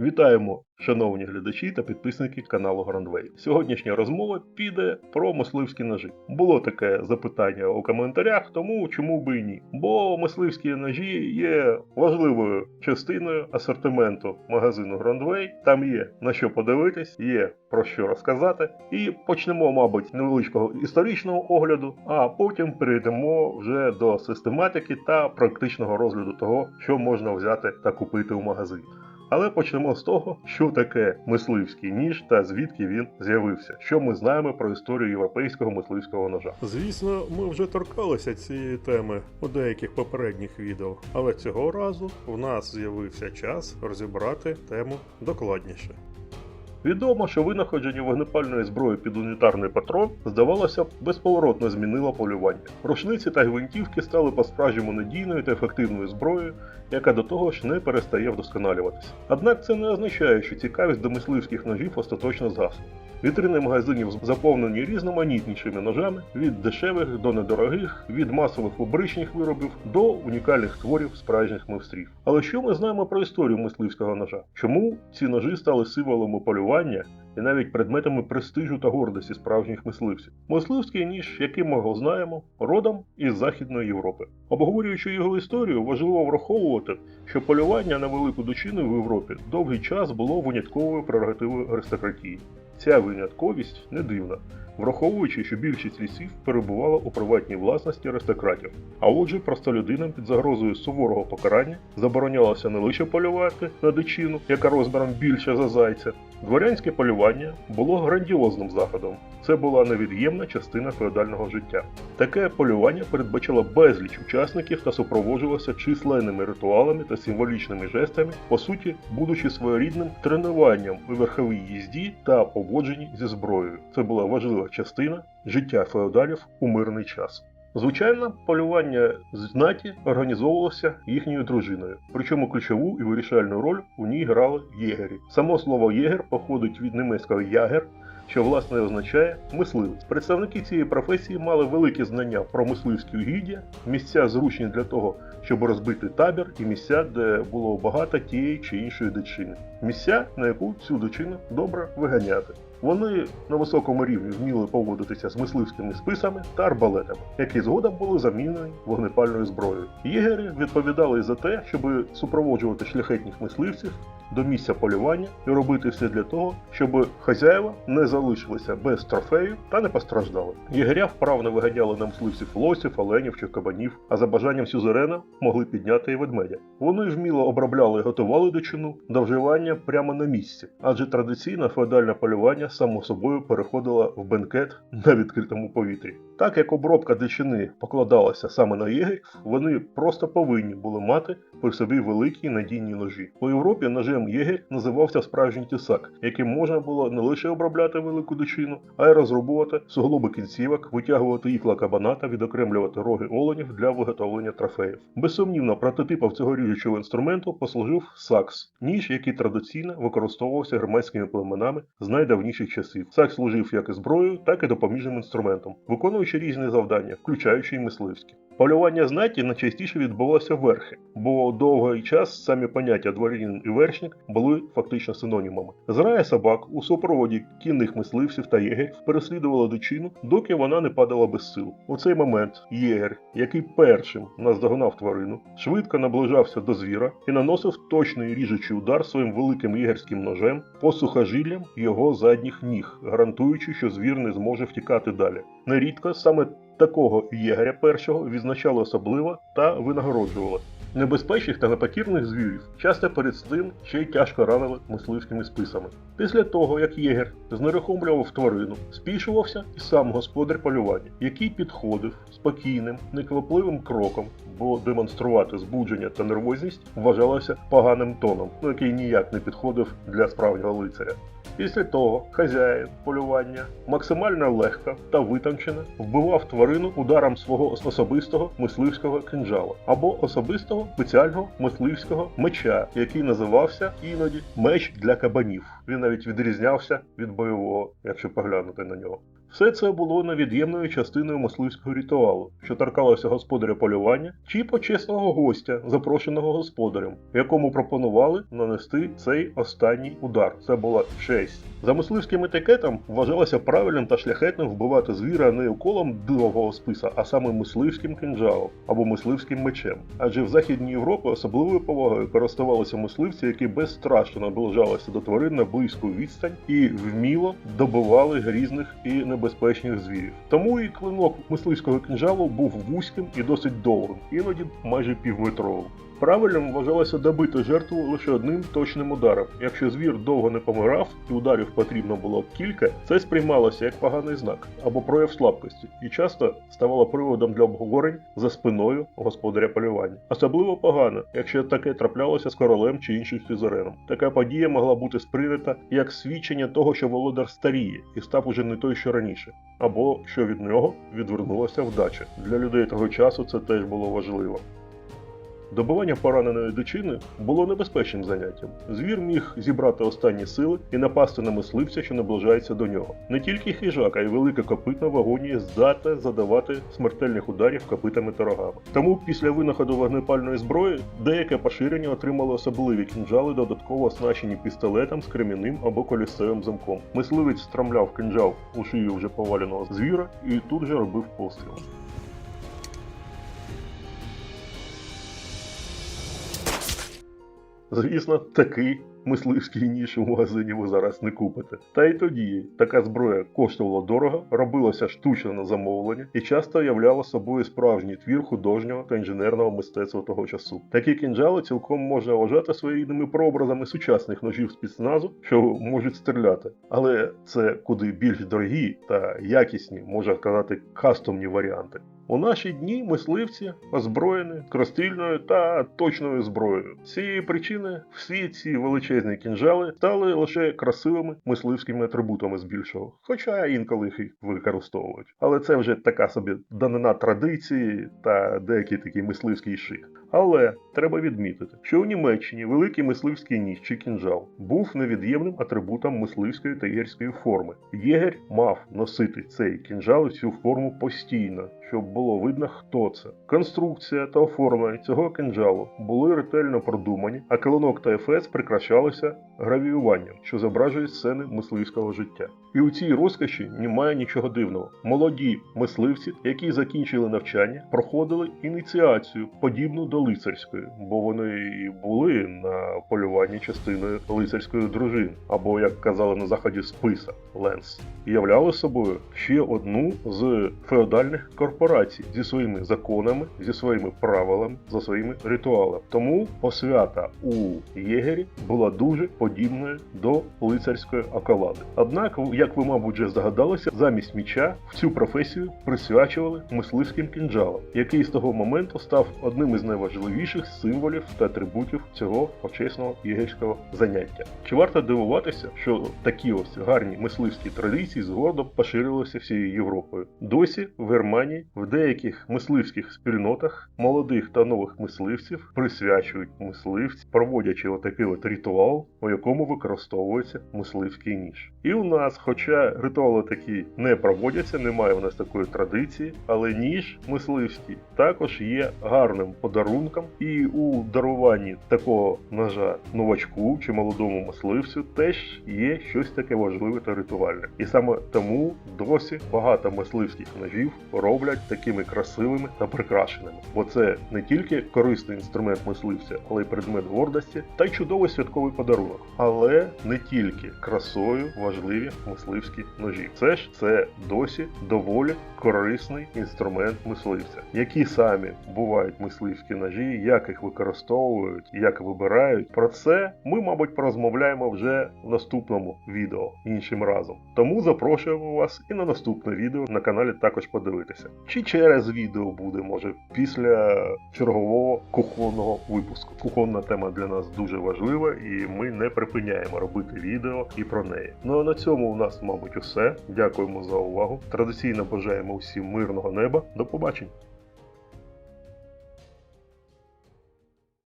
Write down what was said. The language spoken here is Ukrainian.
Вітаємо, шановні глядачі та підписники каналу Грандвей. Сьогоднішня розмова піде про мисливські ножі. Було таке запитання у коментарях, тому чому би і ні. Бо мисливські ножі є важливою частиною асортименту магазину Грандвей. Там є на що подивитись, є про що розказати. І почнемо, мабуть, невеличкого історичного огляду, а потім перейдемо вже до систематики та практичного розгляду того, що можна взяти та купити у магазині. Але почнемо з того, що таке мисливський ніж та звідки він з'явився. Що ми знаємо про історію європейського мисливського ножа. Звісно, ми вже торкалися цієї теми у деяких попередніх відео, але цього разу в нас з'явився час розібрати тему докладніше. Відомо, що винаходження вогнепальної зброї під унітарний патрон, здавалося безповоротно змінило полювання. Рушниці та гвинтівки стали по-справжньому надійною та ефективною зброєю, яка до того ж не перестає вдосконалюватися. Однак це не означає, що цікавість до мисливських ножів остаточно згасла. Вітрини магазинів заповнені різноманітнішими ножами від дешевих до недорогих, від масових фабричних виробів до унікальних творів справжніх майстрів. Але що ми знаємо про історію мисливського ножа? Чому ці ножі стали символами полювання і навіть предметами престижу та гордості справжніх мисливців? Мисливський ніж, який ми його знаємо, родом із Західної Європи. Обговорюючи його історію, важливо враховувати, що полювання на велику дичину в Європі довгий час було винятковою прерогативою аристократії. Ця винятковість не дивна, враховуючи, що більшість лісів перебувала у приватній власності аристократів. А отже, простолюдинам під загрозою суворого покарання заборонялося не лише полювати на дичину, яка розміром більша за зайця. Дворянське полювання було грандіозним заходом. Це була невід'ємна частина феодального життя. Таке полювання передбачало безліч учасників та супроводжувалося численними ритуалами та символічними жестами, по суті, будучи своєрідним тренуванням у верховій їзді та поводженні зі зброєю. Це була важлива частина життя феодалів у мирний час. Звичайно, полювання знаті організовувалося їхньою дружиною, причому ключову і вирішальну роль у ній грали єгері. Само слово єгер походить від німецького ягер, що власне означає мисливець. Представники цієї професії мали великі знання про мисливські угіддя, місця зручні для того, щоб розбити табір, і місця, де було багато тієї чи іншої дичини. Місця, на яку цю дичину добре виганяти. Вони на високому рівні вміли поводитися з мисливськими списами та арбалетами, які згодом були замінені вогнепальною зброєю. Єгери відповідали за те, щоб супроводжувати шляхетних мисливців до місця полювання і робити все для того, щоб хазяїва не залишилися без трофею та не постраждали. Єгеря вправно виганяли на мисливців лосів, оленів чи кабанів, а за бажанням сюзерена могли підняти і ведмедя. Вони вміло обробляли і готували дичину до вживання прямо на місці, адже традиційне феодальне полювання само собою переходило в бенкет на відкритому повітрі. Так як обробка дичини покладалася саме на єгерів, вони просто повинні були мати при собі великі надійні ножі. У Європі ножем єгер називався справжній тисак, яким можна було не лише обробляти велику дичину, а й розрубувати суглоби кінцівок, витягувати ікла кабана та відокремлювати роги оленів для виготовлення трофеїв. Безсумнівно, прототипом цього ріжучого інструменту послужив сакс, ніж, який традиційно використовувався германськими племенами з найдавніших часів. Сакс служив як і зброєю, так і допоміжним інструментом, виконуючи різні завдання, включаючи й мисливські. Полювання знаті найчастіше відбувалося верхи, бо довгий час самі поняття дворянин і вершник були фактично синонімами. Зрая собак у супроводі кінних мисливців та єгерів переслідувала дичину, доки вона не падала без сил. У цей момент єгер, який першим наздогнав тварину, швидко наближався до звіра і наносив точний ріжучий удар своїм великим єгерським ножем по сухожиллям його задніх ніг, гарантуючи, що звір не зможе втікати далі. Нерідко саме такого єгеря першого відзначали особливо та винагороджували. Небезпечних та непокірних звірів часто перед цим ще й тяжко ранили мисливськими списами. Після того, як єгер знерухомлював тварину, спішувався і сам господар полювання, який підходив спокійним, неквапливим кроком, бо демонструвати збудження та нервозність вважалося поганим тоном, ну який ніяк не підходив для справжнього лицаря. Після того хазяїн полювання максимально легко та витончено вбивав тварину ударом свого особистого мисливського кинджала або особистого спеціального мисливського меча, який називався іноді меч для кабанів. Він навіть відрізнявся від бойового, якщо поглянути на нього. Все це було невід'ємною частиною мисливського ритуалу, що торкалося господаря полювання чи почесного гостя, запрошеного господарем, якому пропонували нанести цей останній удар. Це була честь. За мисливським етикетом вважалося правильним та шляхетним вбивати звіра не уколом довгого списа, а саме мисливським кинджалом або мисливським мечем. Адже в Західній Європі особливою повагою користувалися мисливці, які безстрашно наближалися до тварин на близьку відстань і вміло добивали грізних і небезпечних звірів. Тому і клинок мисливського кинжалу був вузьким і досить довгим, іноді майже півметровим. Правильним вважалося добити жертву лише одним точним ударом. Якщо звір довго не помирав і ударів потрібно було кілька, це сприймалося як поганий знак або прояв слабкості, і часто ставало приводом для обговорень за спиною господаря полювання. Особливо погано, якщо таке траплялося з королем чи іншим сюзереном. Така подія могла бути сприйнята як свідчення того, що володар старіє і став уже не той, що раніше, або що від нього відвернулася вдача. Для людей того часу це теж було важливо. Добивання пораненої дичини було небезпечним заняттям. Звір міг зібрати останні сили і напасти на мисливця, що наближається до нього. Не тільки хижак, а й велика копитна в агонії здатна задавати смертельних ударів копитами та рогами. Тому після винаходу вогнепальної зброї деяке поширення отримало особливі кінжали, додатково оснащені пістолетом з кремінним або колісевим замком. Мисливець стромляв кинджал у шию вже поваленого звіра і тут же робив постріл. Звісно, такий мисливський ніж у магазині ви зараз не купите. Та й тоді така зброя коштувала дорого, робилася штучно на замовлення і часто являла собою справжній твір художнього та інженерного мистецтва того часу. Такі кінжали цілком можна вважати своїми прообразами сучасних ножів спецназу, що можуть стріляти. Але це куди більш дорогі та якісні, можна сказати, кастомні варіанти. У наші дні мисливці озброєні кростильною та точною зброєю. З цієї причини всі ці величезні кінжали стали лише красивими мисливськими атрибутами збільшого, хоча інколи їх використовують. Але це вже така собі данина традиції та деякий такий мисливський шик. Але треба відмітити, що у Німеччині великий мисливський ніж чи кінжал був невід'ємним атрибутом мисливської та єгерської форми. Єгер мав носити цей кінжал і цю форму постійно, щоб було видно, хто це. Конструкція та оформлення цього кинджалу були ретельно продумані, а клинок та ефес прикрашалися гравіюванням, що зображує сцени мисливського життя. І у цій розкоші немає нічого дивного. Молоді мисливці, які закінчили навчання, проходили ініціацію, подібну до лицарської, бо вони і були на полюванні частиною лицарської дружини, або як казали на заході списа ленс, і являли собою ще одну з феодальних корпорацій зі своїми законами, зі своїми правилами, за своїми ритуалами. Тому посвята у єгері була дуже подібною до лицарської околади. Однак, як ви, мабуть, вже здогадалися, замість міча в цю професію присвячували мисливським кінжалам, який з того моменту став одним із найважливіших символів та атрибутів цього почесного єгерського заняття. Чи варто дивуватися, що такі ось гарні мисливські традиції згодом поширилися всією Європою? Досі в Германії в деяких мисливських спільнотах молодих та нових мисливців присвячують мисливці, проводячи отакий от ритуал, у якому використовується мисливський ніж. І у нас, хоча ритуали такі не проводяться, немає в нас такої традиції, але ніж мисливський також є гарним подарунком, і у даруванні такого ножа новачку чи молодому мисливцю теж є щось таке важливе та ритуальне. І саме тому досі багато мисливських ножів роблять такими красивими та прикрашеними, бо це не тільки корисний інструмент мисливця, але й предмет гордості та й чудовий святковий подарунок. Але не тільки красою важливі мисливські ножі. Це ж це досі доволі корисний інструмент мисливця. Які самі бувають мисливські ножі, як їх використовують, як вибирають. Про це ми, мабуть, порозмовляємо вже в наступному відео іншим разом. Тому запрошуємо вас і на наступне відео на каналі також подивитися. Чи через відео буде, може, після чергового кухонного випуску. Кухонна тема для нас дуже важлива, і ми не припиняємо робити відео і про неї. Ну а на цьому у нас, мабуть, усе. Дякуємо за увагу. Традиційно бажаємо всім мирного неба. До побачення.